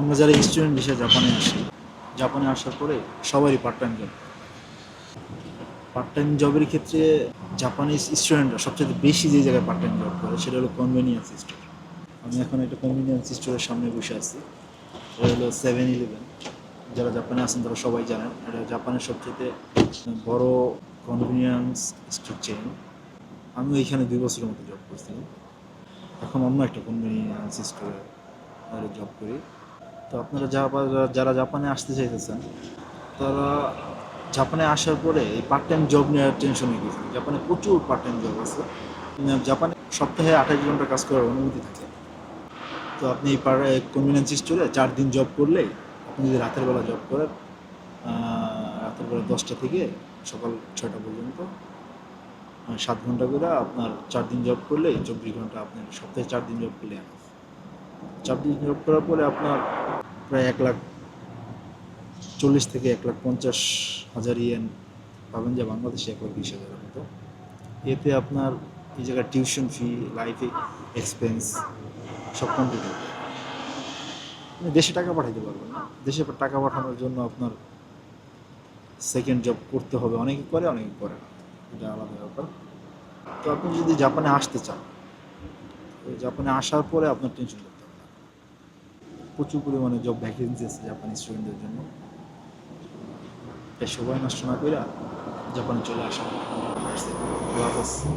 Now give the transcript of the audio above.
আমরা যারা স্টুডেন্ট হিসেবে জাপানে আসি জাপানে আসার পরে সবারই part time job part time জবের ক্ষেত্রে জাপানিজ স্টুডেন্টরা সবচেয়ে বেশি যে জায়গায় পার্ট টাইম জব করে, সেটা হলো কনভেনিয়েন্স স্টোর আমি এখন একটা কনভেনিয়েন্স স্টোরের সামনে বসে আছি। এটা হলো সেভেন ইলেভেন যারা জাপানে আছেন, তারা সবাই জানেন, এটা জাপানের সবচেয়ে বড় কনভেনিয়েন্স স্টোর চেন আমি ওইখানে দুই বছরের মতো জব করছিলাম। এখন অন্য একটা কনভেনিয়েন্স স্টোরে জব করি। তো আপনারা যারা জাপানে আসতে চাইতেছেন, তারা জাপানে আসার পরে এই পার্ট টাইম জব নেওয়ার টেনশন হয়ে গেছে জাপানে প্রচুর পার্ট টাইম জব আছে জাপানে সপ্তাহে আঠাশ ঘণ্টা কাজ করার অনুমতি থাকে। তো আপনি এই পার কনভিনিয়েন্স স্টোরে চার দিন জব করলেই আপনি যদি রাতের বেলা জব করেন রাতের বেলা দশটা থেকে সকাল ছয়টা পর্যন্ত সাত ঘণ্টা করে আপনার চার দিন জব করলে চব্বিশ ঘণ্টা আপনি সপ্তাহে চার দিন জব করলে। চার দিন জব করার পরে আপনার প্রায় এক লাখ চল্লিশ থেকে এক লাখ পঞ্চাশ হাজার ইয়েন পাবেন যে বাংলাদেশে এক লাখ বিশ হাজারের মতো। এতে আপনার এই জায়গায় টিউশন ফি লাইফ এক্সপেন্স সব কমপ্লিট হবে। দেশে টাকা পাঠাতে পারবেন না। দেশে টাকা পাঠানোর জন্য আপনার সেকেন্ড জব করতে হবে। অনেকে করে অনেকে করে না। এটা আলাদা ব্যাপার। তো আপনি যদি জাপানে আসতে চান জাপানে আসার পরে আপনার টেনশন প্রচুর পরিমাণে জব ভ্যাকেন্সি আছে জাপানি স্টুডেন্টদের জন্য তাই সবাই নষ্ট না করে জাপানে চলে আসা।